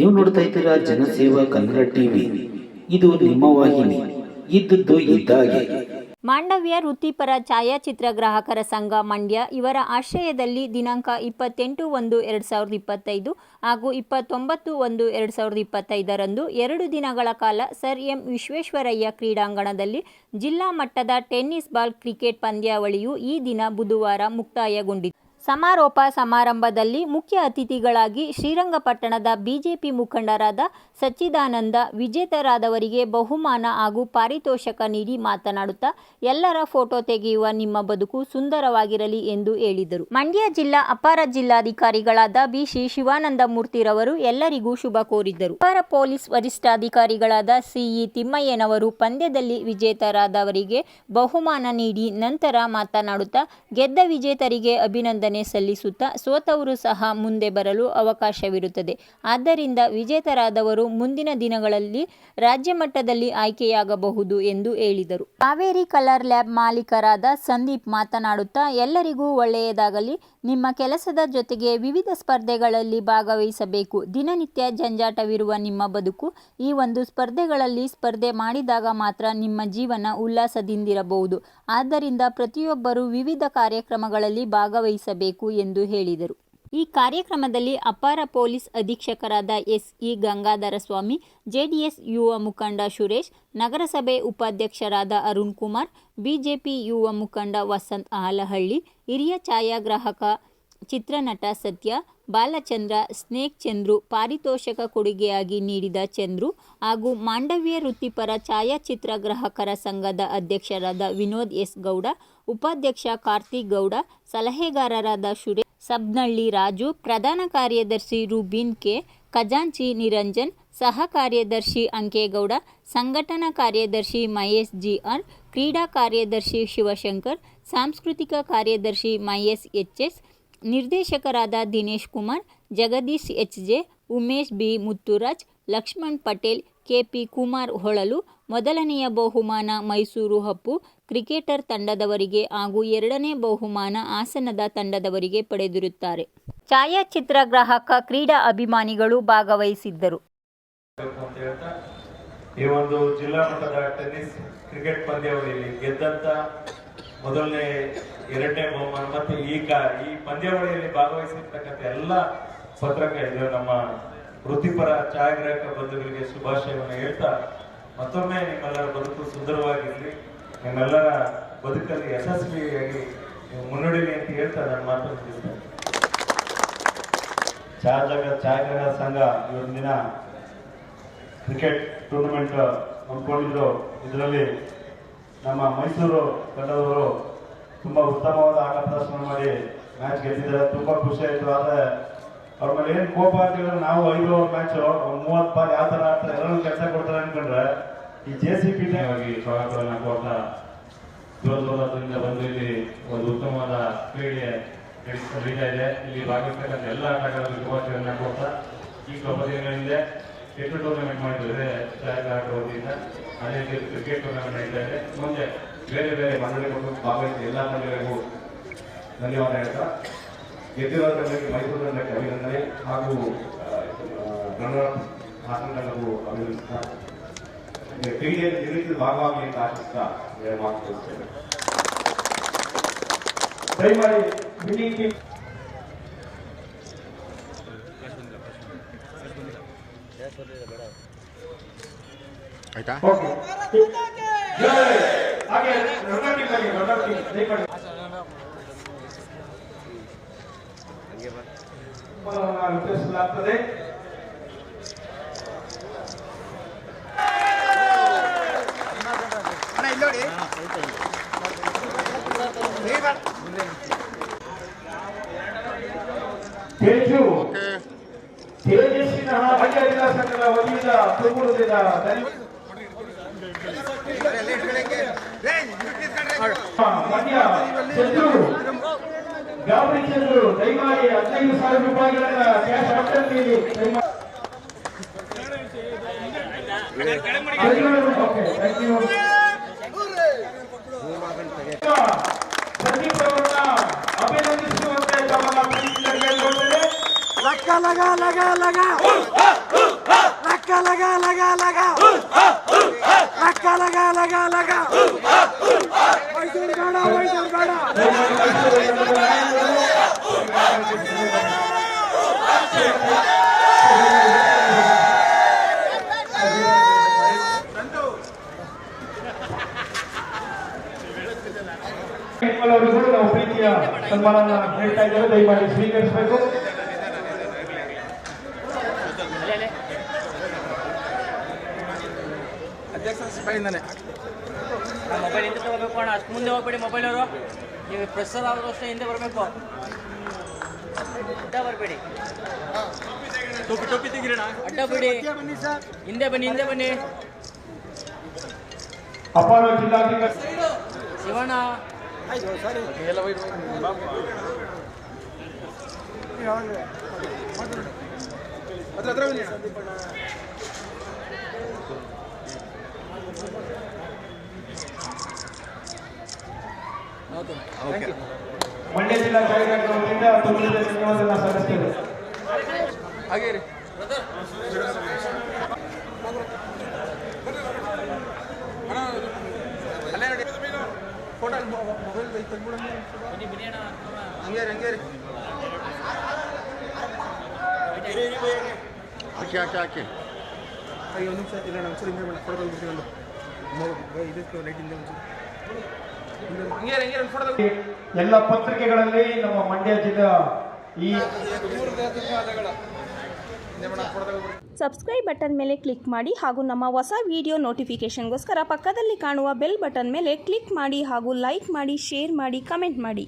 ನೀವು ನೋಡ್ತಾ ಇದ್ದೀರಾ ಜನಸೇವಾ ಕನ್ನಡ ಟಿವಿ. ಇದು ನಿಮ್ಮ ವಾಹಿನಿ. ಇದ್ದದ್ದು ಇದ್ದಾಗೆ. ಮಾಂಡವ್ಯ ವೃತ್ತಿಪರ ಛಾಯಾಚಿತ್ರ ಗ್ರಾಹಕರ ಸಂಘ ಮಂಡ್ಯ ಇವರ ಆಶ್ರಯದಲ್ಲಿ ದಿನಾಂಕ ಇಪ್ಪತ್ತೆಂಟು ಒಂದು ಎರಡು ಸಾವಿರದ ಇಪ್ಪತ್ತೈದು ಹಾಗೂ ಇಪ್ಪತ್ತೊಂಬತ್ತು ಒಂದು ಎರಡು ಸಾವಿರದ ಇಪ್ಪತ್ತೈದರಂದು ಎರಡು ದಿನಗಳ ಕಾಲ ಸರ್ ಎಂ ವಿಶ್ವೇಶ್ವರಯ್ಯ ಕ್ರೀಡಾಂಗಣದಲ್ಲಿ ಜಿಲ್ಲಾ ಮಟ್ಟದ ಟೆನ್ನಿಸ್ ಬಾಲ್ ಕ್ರಿಕೆಟ್ ಪಂದ್ಯಾವಳಿಯು ಈ ದಿನ ಬುಧವಾರ ಮುಕ್ತಾಯಗೊಂಡಿತು ಸಮಾರೋಪ ಸಮಾರಂಭದಲ್ಲಿ ಮುಖ್ಯ ಅತಿಥಿಗಳಾಗಿ ಶ್ರೀರಂಗಪಟ್ಟಣದ ಬಿಜೆಪಿ ಮುಖಂಡರಾದ ಸಚ್ಚಿದಾನಂದ ವಿಜೇತರಾದವರಿಗೆ ಬಹುಮಾನ ಹಾಗೂ ಪಾರಿತೋಷಕ ನೀಡಿ ಮಾತನಾಡುತ್ತಾ, ಎಲ್ಲರ ಫೋಟೋ ತೆಗೆಯುವ ನಿಮ್ಮ ಬದುಕು ಸುಂದರವಾಗಿರಲಿ ಎಂದು ಹೇಳಿದರು. ಮಂಡ್ಯ ಜಿಲ್ಲಾ ಅಪರ ಜಿಲ್ಲಾಧಿಕಾರಿಗಳಾದ ಬಿ. ಶ್ರೀ. ಶಿವಾನಂದ ಮೂರ್ತಿರವರು ಎಲ್ಲರಿಗೂ ಶುಭ ಕೋರಿದ್ದರು ಅಪರ ಪೊಲೀಸ್ ವರಿಷ್ಠಾಧಿಕಾರಿಗಳಾದ ಸಿಇ ತಿಮ್ಮಯ್ಯನವರು ಪಂದ್ಯದಲ್ಲಿ ವಿಜೇತರಾದವರಿಗೆ ಬಹುಮಾನ ನೀಡಿ ನಂತರ ಮಾತನಾಡುತ್ತಾ, ಗೆದ್ದ ವಿಜೇತರಿಗೆ ಅಭಿನಂದನೆ ಸಲ್ಲಿಸುತ್ತಾ ಸೋತವರು ಸಹ ಮುಂದೆ ಬರಲು ಅವಕಾಶವಿರುತ್ತದೆ. ಆದ್ದರಿಂದ ವಿಜೇತರಾದವರು ಮುಂದಿನ ದಿನಗಳಲ್ಲಿ ರಾಜ್ಯ ಮಟ್ಟದಲ್ಲಿ ಆಯ್ಕೆಯಾಗಬಹುದು ಎಂದು ಹೇಳಿದರು. ಕಾವೇರಿ ಕಲರ್ ಲ್ಯಾಬ್ ಮಾಲೀಕರಾದ ಸಂದೀಪ್ ಮಾತನಾಡುತ್ತಾ, ಎಲ್ಲರಿಗೂ ಒಳ್ಳೆಯದಾಗಲಿ, ನಿಮ್ಮ ಕೆಲಸದ ಜೊತೆಗೆ ವಿವಿಧ ಸ್ಪರ್ಧೆಗಳಲ್ಲಿ ಭಾಗವಹಿಸಬೇಕು. ದಿನನಿತ್ಯ ಜಂಜಾಟವಿರುವ ನಿಮ್ಮ ಬದುಕು, ಈ ಒಂದು ಸ್ಪರ್ಧೆಗಳಲ್ಲಿ ಸ್ಪರ್ಧೆ ಮಾಡಿದಾಗ ಮಾತ್ರ ನಿಮ್ಮ ಜೀವನ ಉಲ್ಲಾಸದಿಂದಿರಬಹುದು. ಆದ್ದರಿಂದ ಪ್ರತಿಯೊಬ್ಬರು ವಿವಿಧ ಕಾರ್ಯಕ್ರಮಗಳಲ್ಲಿ ಭಾಗವಹಿಸಬೇಕು. ಎಂದು ಹೇಳಿದರು. ಈ ಕಾರ್ಯಕ್ರಮದಲ್ಲಿ ಅಪಾರ ಪೊಲೀಸ್ ಅಧೀಕ್ಷಕರಾದ S. E. Gangadhara Swamy, JDS ಯುವ ಮುಖಂಡ ಸುರೇಶ್, ನಗರಸಭೆ ಉಪಾಧ್ಯಕ್ಷರಾದ ಅರುಣ್ ಕುಮಾರ್, ಬಿಜೆಪಿ ಯುವ ಮುಖಂಡ ವಸಂತ್ ಆಲಹಳ್ಳಿ, ಹಿರಿಯ ಛಾಯಾಗ್ರಾಹಕ ಚಿತ್ರನಟ ಸತ್ಯ, ಬಾಲಚಂದ್ರ, ಸ್ನೇಕ್ ಚಂದ್ರು, ಪಾರಿತೋಷಕ ಕೊಡುಗೆಯಾಗಿ ನೀಡಿದ ಚಂದ್ರು ಹಾಗೂ ಮಾಂಡವ್ಯ ವೃತ್ತಿಪರ ಛಾಯಾಚಿತ್ರ ಗ್ರಾಹಕರ ಸಂಘದ ಅಧ್ಯಕ್ಷರಾದ ವಿನೋದ್ ಎಸ್ ಗೌಡ, ಉಪಾಧ್ಯಕ್ಷ ಕಾರ್ತಿಕ್ ಗೌಡ, ಸಲಹೆಗಾರರಾದ ಸುರೇಶ್, ಸಬ್ನಳ್ಳಿ ರಾಜು, ಪ್ರಧಾನ ಕಾರ್ಯದರ್ಶಿ ರುಬಿನ್ ಕೆ, ಖಜಾಂಚಿ ನಿರಂಜನ್ ಸಹ ಕಾರ್ಯದರ್ಶಿ ಅಂಕೇಗೌಡ, ಸಂಘಟನಾ ಕಾರ್ಯದರ್ಶಿ ಮಹೇಶ್ ಜಿ ಆರ್, ಕ್ರೀಡಾ ಕಾರ್ಯದರ್ಶಿ ಶಿವಶಂಕರ್, ಸಾಂಸ್ಕೃತಿಕ ಕಾರ್ಯದರ್ಶಿ ಮಹೇಶ್ ಎಚ್ ಎಸ್ ನಿರ್ದೇಶಕರಾದ Dinesh Kumar, Jagadish H J Umesh B. Muthuraj, Lakshman Patel, KP Kumar Holalu, ಮೊದಲನೆಯ ಬಹುಮಾನ ಮೈಸೂರು ಹಪ್ಪು ಕ್ರಿಕೆಟರ್ ತಂಡದವರಿಗೆ ಹಾಗೂ ಎರಡನೇ ಬಹುಮಾನ ಆಸನದ ತಂಡದವರಿಗೆ ಪಡೆದಿರುತ್ತಾರೆ. ಛಾಯಾಚಿತ್ರ ಗ್ರಾಹಕ ಕ್ರೀಡಾ ಅಭಿಮಾನಿಗಳು ಭಾಗವಹಿಸಿದ್ದರು. ಈ ಒಂದು ಜಿಲ್ಲಾ ಮಟ್ಟದ ಟೆನ್ನಿಸ್ ಕ್ರಿಕೆಟ್ ಪಂದ್ಯಾವಳಿಯಲ್ಲಿ ಗೆದ್ದಂತ ಮೊದಲನೇ ಎರಡನೇ ಬಹುಮಾನ ಮತ್ತು ಈಗ ಈ ಪಂದ್ಯಾವಳಿಯಲ್ಲಿ ಭಾಗವಹಿಸಿರ್ತಕ್ಕಂಥ ಎಲ್ಲ ಪತ್ರಕರ್ತರು ನಮ್ಮ ವೃತ್ತಿಪರ ಛಾಯಾಗ್ರಾಹಕ ಬಂಧುಗಳಿಗೆ ಶುಭಾಶಯವನ್ನು ಹೇಳ್ತಾ ಮತ್ತೊಮ್ಮೆ ನಿಮ್ಮೆಲ್ಲರ ಬದುಕು ಸುಂದರವಾಗಿರಲಿ. ನಿಮ್ಮೆಲ್ಲರ ಬದುಕಲ್ಲಿ ಯಶಸ್ವಿಯಾಗಿ ನೀವು ಮುನ್ನಡೆಯಲಿ ಅಂತ ಹೇಳ್ತಾ ನನ್ನ ಮಾತನ್ನು ಮುಗಿಸ್ತೇನೆ ಛಾಯಾಗ್ರಾಹಕ ಸಂಘ ಇವತ್ತಿನ ಕ್ರಿಕೆಟ್ ಟೂರ್ನಮೆಂಟ್ ಹಮ್ಮಿಕೊಂಡಿದ್ರು ಇದರಲ್ಲಿ ನಮ್ಮ ಮೈಸೂರು ತಂಡದವರು ತುಂಬ ಉತ್ತಮವಾದ ಆಟ ಪ್ರದರ್ಶನ ಮಾಡಿ ಮ್ಯಾಚ್ ಗೆದ್ದಿದ್ದಾರೆ. ತುಂಬ ಖುಷಿ ಆಯಿತು. ಆದರೆ ಅವ್ರ ಮೇಲೆ ಏನು ಕೋಪ ಅಂತ ಹೇಳಿದ್ರೆ ನಾವು ಐದು ಓವರ್ ಮ್ಯಾಚು ಮೂವತ್ತು ಬಾಲ್ ಯಾವ ಥರ ಆಡ್ತಾರೆ. ಎಲ್ಲರೂ ಕೆಲಸ ಕೊಡ್ತಾರೆ ಅನ್ಕೊಂಡ್ರೆ ಈ ಜೆ ಸಿ ಪಿ ಸ್ವಾಗತವನ್ನು ಕೊಡ್ತಾ ದೂರ ದೂರದಿಂದ ಬಂದು ಇಲ್ಲಿ ಒಂದು ಉತ್ತಮವಾದ ಕ್ರೀಡೆ ನಡೀತಾ ಇದೆ. ಇಲ್ಲಿ ಭಾಗವಹಿಸ್ತಕ್ಕಂಥ ಎಲ್ಲ ಆಟಗಾರರು ಶುಭಾಶಯವನ್ನು ಕೊಡ್ತಾ ಈ ಹಿಂದೆ ಎಷ್ಟು ಟೂರ್ನಮೆಂಟ್ ಮಾಡಿದ್ರೆ? ಛಾಯಾಗ್ರಾಹಕ ವತಿಯಿಂದ. ರೀತಿ ಕ್ರಿಕೆಟ್ ಟೂರ್ನಮೆಂಟ್ ನಡೀತಾ ಇದೆ ಮುಂದೆ ಬೇರೆ ಬೇರೆ ಮಂಡಳಿಗಳು ಭಾಗವಹಿಸಿ ಎಲ್ಲ ಮಂಡಳಿಗಳಿಗೂ ಧನ್ಯವಾದ ಹೇಳ್ತಾ. ಗೆದ್ದಿರೋ ತಂಡಕ್ಕೆ ಮೈಸೂರು ತಂಡಕ್ಕೆ ಅಭಿನಂದನೆ ಹಾಗೂ ರನ್ನರ್ ಹಾಸನ ತಂಡಕ್ಕೂ ಅಭಿನಂದಿಸ್ತಾ. ಕ್ರೀಡೆಯಲ್ಲಿ ನಿರೀಕ್ಷಿತ ಭಾಗವಾಗಿ ಅಂತ ಆಶಿಸ್ತಾ ಮಾತು ತಿಳಿಸ್ತೇನೆ ದಯಮಾಡಿ team ಆಯ್ತಾ? ವಿತರಿಸಲಾಗ್ತದೆ ತೇಜು. ತೇಜಸ್ವಿನ ಮಂಡ್ಯ ಸಂಘದ ವತಿಯಿಂದ ತುಮಕೂರಿನಿಂದ ಧನ್ಯವಾದ. ಶತ್ರು ಗಾಬರಿ ಚಂದ್ರು ದಯಮಾಡಿ ಹದಿನೈದು ಸಾವಿರ ರೂಪಾಯಿಗಳನ್ನ ಕ್ಯಾಶ್ ಆಪ್ಷನ್ ನೀಡಿ ಸಂದೀಪ್ ಅವರನ್ನ ಅಭಿನಂದಿಸುವಂತೆ ತಮ್ಮನ್ನ ಪ್ರೀತಿಯಲ್ಲಿ ಕೇಳಿಕೊಳ್ತೇನೆ ಲಕ್ಕ ಲಗ ಲಗ ಲಗ ಲಕ್ಕ ಲಗ ಲಗ ಲಗ लगा लगा लगा लगा मैसूर ಬೇಡ ಮೈಸೂರು ಬೇಡ ಅವರಿಗೂ ನಾವು ಪ್ರೀತಿಯ ಸನ್ಮಾನ ಹೇಳ್ತಾ ಇದ್ದೇವೆ ದಯಮಾಡಿ ಸ್ವೀಕರಿಸಬೇಕು ಮೊಬೈಲ್ ಹಿಂದೆ ತಗೋಬೇಕು ಅಣ್ಣ. ಅಷ್ಟು ಮುಂದೆ ಹೋಗ್ಬೇಡಿ ಮೊಬೈಲ್ ಅವರು. ನೀವು ಪ್ರೆಸರ್ ಆದರೂ ಅಷ್ಟೇ ಹಿಂದೆ ಬರಬೇಕು. ಅಡ್ಡ ಬರಬೇಡಿ. ಟೋಪಿ ಟೋಪಿ ತೆಗಿರೋಣ ಅಡ್ಡ ಬಿಡಿ. ಹಿಂದೆ ಬನ್ನಿ ಹಿಂದೆ ಬನ್ನಿ. ಅಪಾರ ಜಿಲ್ಲಾಧಿಕಾರಿ ಶಿವಣ್ಣ. ಮಂಡ್ಯ ತೊಂದರೆ ಸಂಘವನ್ನ ಸಲ್ಲಿಸ್ತೇವೆ ಹಾಗೆ ಫೋಟೋ ಮೊಬೈಲ್ ಬೈಕ್ ಹಂಗೇ ರೀ ಹಂಗೇ ರೀ ಹಾಕಿ ಹಾಕಿ ಹಾಕಿ ಅಯ್ಯೋ ಒಂದು ನಿಮಿಷ ಇಲ್ಲ ನಾನು ಒಂಚೂರು ಹಿಂದೆ ಫೋಟೋ ಇದಕ್ಕೆ ಲೈಟಿಂದ ಒಂಚೂರು ಎಲ್ಲ ಪತ್ರಿಕೆಗಳಲ್ಲಿ ನಮ್ಮ ಮಂಡ್ಯ ಜಿಲ್ಲಾ ಈ ಸಬ್ಸ್ಕ್ರೈಬ್ ಬಟನ್ ಮೇಲೆ ಕ್ಲಿಕ್ ಮಾಡಿ ಹಾಗೂ ನಮ್ಮ ಹೊಸ ವಿಡಿಯೋ ನೋಟಿಫಿಕೇಶನ್ಗೋಸ್ಕರ ಪಕ್ಕದಲ್ಲಿ ಕಾಣುವ ಬೆಲ್ ಬಟನ್ ಮೇಲೆ ಕ್ಲಿಕ್ ಮಾಡಿ ಹಾಗೂ ಲೈಕ್ ಮಾಡಿ ಶೇರ್ ಮಾಡಿ ಕಮೆಂಟ್ ಮಾಡಿ.